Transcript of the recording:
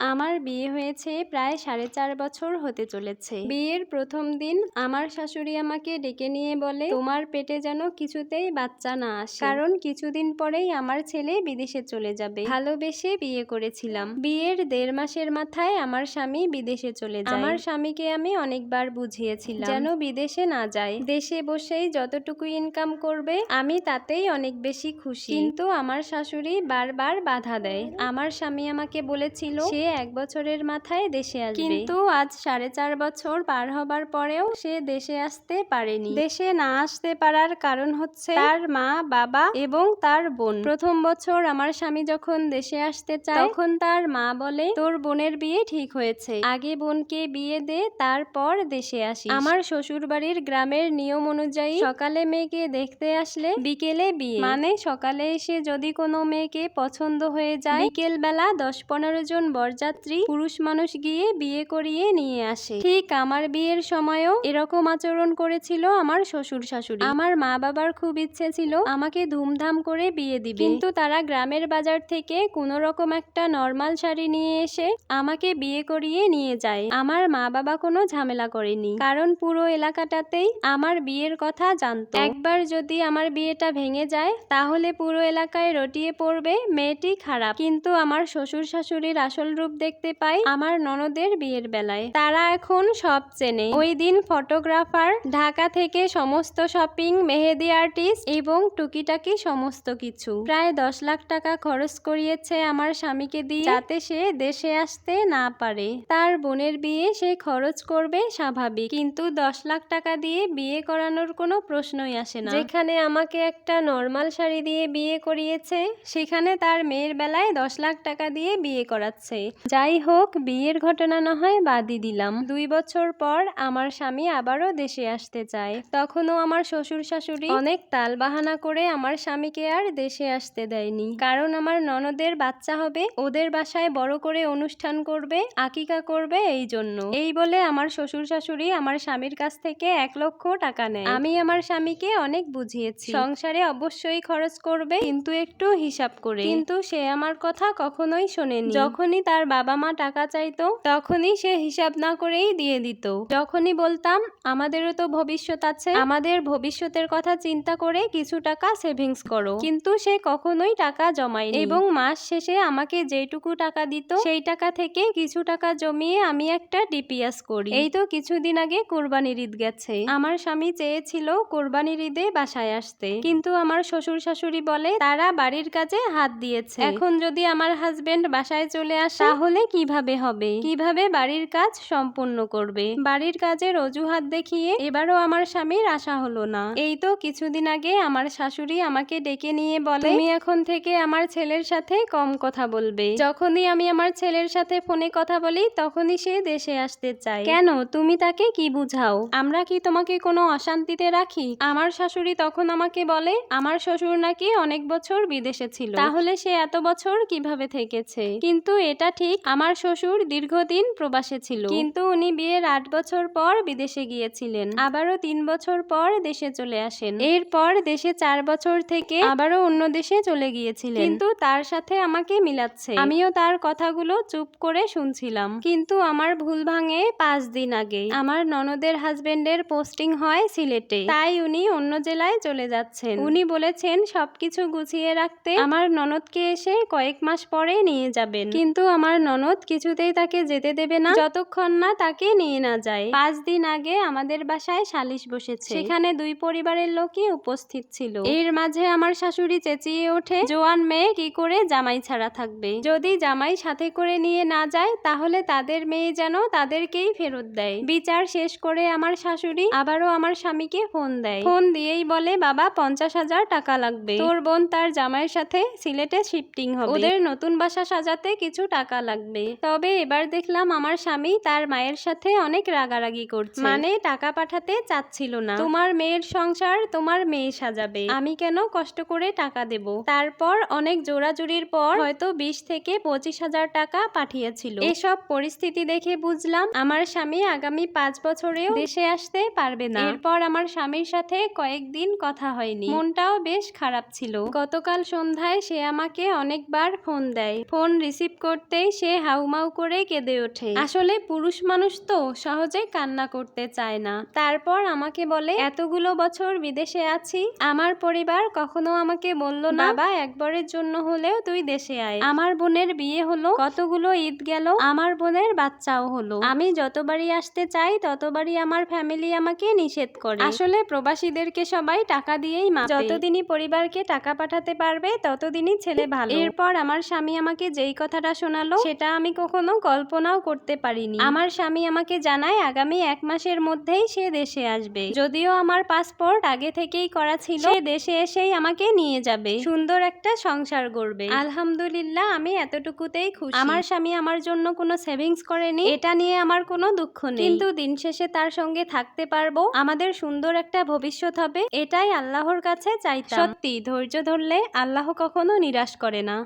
আমার বিয়ে হয়েছে প্রায় সাড়ে চার বছর হতে চলেছে। বিয়ের প্রথম দিন আমার শাশুড়ি আমাকে ডেকে নিয়ে বলে, তোমার পেটে যেন কিছুতেই বাচ্চা না আসে। কারণ কিছুদিন পরেই আমার ছেলে বিদেশে চলে যাবে। ভালোবেসে বিয়ে করেছিলাম। বিয়ের দেড় মাসের মাথায় আমার স্বামী বিদেশে চলে যায়। আমার স্বামীকে আমি অনেকবার বুঝিয়েছিলাম। যেন বিদেশে না যায়। দেশে বসেই যতটুকু ইনকাম করবে, আমি তাতেই অনেক বেশি খুশি। কিন্তু আমার শাশুড়ি বারবার বাধা দেয়। আমার স্বামী আমাকে বলেছিল, সে এক বছরের মাথায় দেশে আসবে। কিন্তু আজ সাড়ে চার বছর পার হবার পরেও সে দেশে আসতে পারেনি। দেশে না আসতে পারার কারণ হচ্ছে তার মা বাবা এবং তার বোন। প্রথম বছর আমার স্বামী যখন দেশে আসতে চায় তখন তার মা বলে তোর বোনের বিয়ে ঠিক হয়েছে। আগে বোনকে বিয়ে দে তারপর দেশে আসি আমার শ্বশুর বাড়ির গ্রামের নিয়ম অনুযায়ী সকালে মেয়েকে দেখতে আসলে বিকেলে বিয়ে। মানে সকালে এসে যদি কোনো মেয়েকে পছন্দ হয়ে যায় বিকেল বেলা দশ পনেরো জন বরযাত্রী পুরুষ মানুষ গিয়ে বিয়ে করিয়ে নিয়ে আসে। ঠিক আমার বিয়ের সময়ও এরকম আচরণ করেছিল আমার শ্বশুর শাশুড়ি। আমার মা বাবার খুব ইচ্ছে ছিল আমাকে ধুমধাম করে বিয়ে দিবে। কিন্তু তারা গ্রামের বাজার থেকে কোনো রকম একটা নর্মাল শাড়ি নিয়ে এসে আমাকে বিয়ে করিয়ে নিয়ে যায়। আমার মা বাবা কোনো ঝামেলা করেনি। কারণ পুরো এলাকাটাতেই আমার বিয়ের কথা জানতো। একবার যদি আমার বিয়েটা ভেঙে যায়, তাহলে পুরো এলাকায় রটিয়ে পড়বে মেয়েটি খারাপ। কিন্তু আমার শ্বশুর শাশুড়ির আসল রূপ দেখতে পাই আমার ননদের বিয়ের বেলায়। তারা এখন সব চেনে। ওই দিন ফটোগ্রাফার, ঢাকা থেকে সমস্ত শপিং, মেহেদি আর্টিস্ট এবং টুকিটাকি সমস্ত কিছু। প্রায় দশ লাখ টাকা খরচ করিয়েছে আমার স্বামীকে দিয়ে যাতে সে দেশে আসতে না পারে। তার বোনের বিয়ে সে খরচ করবে স্বাভাবিক। কিন্তু দশ লাখ টাকা দিয়ে বিয়ে করানোর কোনো প্রশ্নই আসে না। যেখানে আমাকে একটা নর্মাল শাড়ি দিয়ে বিয়ে করিয়েছে, সেখানে তার মেয়ের বেলায় দশ লাখ টাকা দিয়ে বিয়ে করাচ্ছে। যাই হোক, বিয়ের ঘটনা না হয় বাদই দিলাম। দুই বছর পর আমার স্বামী আবারও দেশে আসতে চায়। তখনও আমার শ্বশুর শাশুড়ি অনেক তাল বাহানা করে আমার স্বামীকে আর দেশে আসতে দেয়নি। কারণ আমার ননদের বাচ্চা হবে, ওদের বাসায় বড় করে অনুষ্ঠান করবে, আকিকা করবে এই জন্য। এই বলে আমার শ্বশুর শাশুড়ি আমার স্বামীর কাছ থেকে এক লক্ষ টাকা নেয়। আমি আমার স্বামীকে অনেক বুঝিয়েছি। সংসারে অবশ্যই খরচ করবে, কিন্তু একটু হিসাব করে। কিন্তু সে আমার কথা কখনোই শোনেনি। যখনই তার বাবা মা টাকা চাইতো, তখনই সে হিসাব না করেই দিয়ে দিত। যখনই বলতাম, আমাদেরও তো ভবিষ্যৎ আছে, আমাদের ভবিষ্যতের কথা চিন্তা করে কিছু টাকা সেভিংস করো। কিন্তু সে কখনোই টাকা জমায়নি। এবং মাস শেষে আমাকে যেটুকু টাকা দিত, সেই টাকা থেকে কিছু টাকা জমিয়ে আমি একটা ডিপিএস করি। এই তো কিছুদিন আগে কোরবানির ঈদ গেছে। আমার স্বামী চেয়েছিল কোরবানির ঈদে বাসায় আসতে। কিন্তু আমার শ্বশুর শাশুড়ি বলে, তারা বাড়ির কাজে হাত দিয়েছে। এখন যদি আমার হাজবেন্ড বাসায় চলে আসে তাহলে কীভাবে হবে? কীভাবে বাড়ির কাজ সম্পূর্ণ করবে? বাড়ির কাজের অজুহাত দেখিয়ে এবারও আমার স্বামীর আশা হলো না। এই তো কিছুদিন আগে আমার শাশুড়ি আমাকে ডেকে নিয়ে বলে, তুমি এখন থেকে আমার ছেলের সাথে কম কথা বলবে। যখনই আমি আমার ছেলের সাথে ফোনে কথা বলি, তখনই সে দেশে আসতে চায়। কেন? তুমি তাকে কি বুঝাও? আমরা কি তোমাকে কোনো অশান্তিতে রাখি? আমার শাশুড়ি তখন আমাকে বলে, আমার শ্বশুর নাকি অনেক বছর বিদেশে ছিল। তাহলে সে এত বছর কীভাবে থেকেছে? কিন্তু এটা ঠিক আমার শ্বশুর দীর্ঘদিন প্রবাসে ছিল। কিন্তু উনি বিয়ের আট বছর পর বিদেশে গিয়েছিলেন। আবারও তিন বছর পর দেশে চলে আসেন। এরপর দেশে চার বছর থেকে আবারও অন্য দেশে চলে গিয়েছিলেন। কিন্তু তার সাথে আমাকে মিলাচ্ছে। আমিও তার কথাগুলো চুপ করে শুনছিলাম। কিন্তু আমার ভুল ভাঙে পাঁচ দিন আগে। আমার ননদের হাজবেন্ডের পোস্টিং হয় সিলেটে। তাই উনি অন্য জেলায় চলে যাচ্ছেন। উনি বলেছেন, সবকিছু গুছিয়ে রাখতে আমার ননদকে এসে কয়েক মাস পরে নিয়ে যাবেন। কিন্তু আমার ননদ কিছুতেই তাকে যেতে দেবে না। যতক্ষণ না তাকে নিয়ে না যায়। পাঁচ দিন আগে আমাদের বাসায় সালিশ বসেছে। সেখানে দুই পরিবারের লোকই উপস্থিত ছিল। এর মাঝে আমার শাশুড়ি চেঁচিয়ে ওঠে, জোয়ান মেয়ে, কি করে জামাই ছাড়া থাকবে? যদি জামাই সাথে করে নিয়ে না যায়, তাহলে তাদের মেয়ে যেন তাদেরকেই ফেরত দেয়। বিচার শেষ করে আমার শাশুড়ি আবারও আমার স্বামীকে ফোন দেয়। ফোন দিয়েই বলে, বাবা, পঞ্চাশ হাজার টাকা লাগবে। তোর বোন তার জামাইয়ের সাথে সিলেটে শিফটিং হবে। ওদের নতুন বাসা সাজাতে কিছু টাকা লাগবে। তবে এবার দেখলাম আমার স্বামী তার মায়ের সাথে অনেক রাগারাগি করছে। মানে টাকা পাঠাতে চাচ্ছিল না। তোমার মেয়ের সংসার তোমার মেয়ে সাজাবে। আমি কেন কষ্ট করে টাকা দেব? তারপর অনেক জোরাজুরির পর হয়তো বিশ থেকে পঁচিশ হাজার টাকা পাঠিয়েছিল। এসব পরিস্থিতি দেখে বুঝলাম আমার স্বামী আগামী পাঁচ বছরেও দেশে আসতে পারবে না। এরপর আমার স্বামীর সাথে কয়েকদিন কথা হয়নি। মনটাও বেশ খারাপ ছিল। গতকাল সন্ধ্যায় সে আমাকে অনেকবার ফোন দেয়। ফোন রিসিভ করতেই সে হাউমাউ করে কেঁদে ওঠে। আসলে পুরুষ মানুষ তো সহজে কান্না করতে চায় না। তারপর আমাকে বলে এতগুলো বছর বিদেশে আছি আমার পরিবার কখনো আমাকে বলল না বাবা একবারের জন্য হলেও তুই দেশে আয়। আমার বোনের বিয়ে হলো কতগুলো ঈদ গেল আমার বোনের বাচ্চাও হলো। আমি যতবারই আসতে চাই ততবারই আমার ফ্যামিলি আমাকে নিষেধ করে। আসলে প্রবাসীদেরকে সবাই টাকা দিয়েই মা যতদিনই পরিবারকে টাকা পাঠাতে পারবে ততদিনই ছেলে ভালো। এরপর আমার স্বামী আমাকে যেই কথাটা শোনালো সেটা আমি কখনো কল্পনাও করতে পারিনি। আমার স্বামী আমাকে জানায় আগামী এক মাসের মধ্যেই সে দেশে আসবে। যদিও আমার পাসপোর্ট আগে থেকেই করা ছিল সে দেশে এসেই আমাকে নিয়ে যাবে। সুন্দর একটা সংসার গড়বে। আলহামদুলিল্লাহ আমি এতটুকুতেই খুশি। আমার স্বামী আমার জন্য কোনো সেভিংস করেনি এটা নিয়ে আমার কোনো দুঃখ নেই। কিন্তু দিন শেষে তার সঙ্গে থাকতে পারব আমাদের সুন্দর একটা ভবিষ্যৎ হবে এটাই আল্লাহর কাছে চাইতাম। সত্যি ধৈর্য ধরলে আল্লাহ কখনো নিরাশ করে না।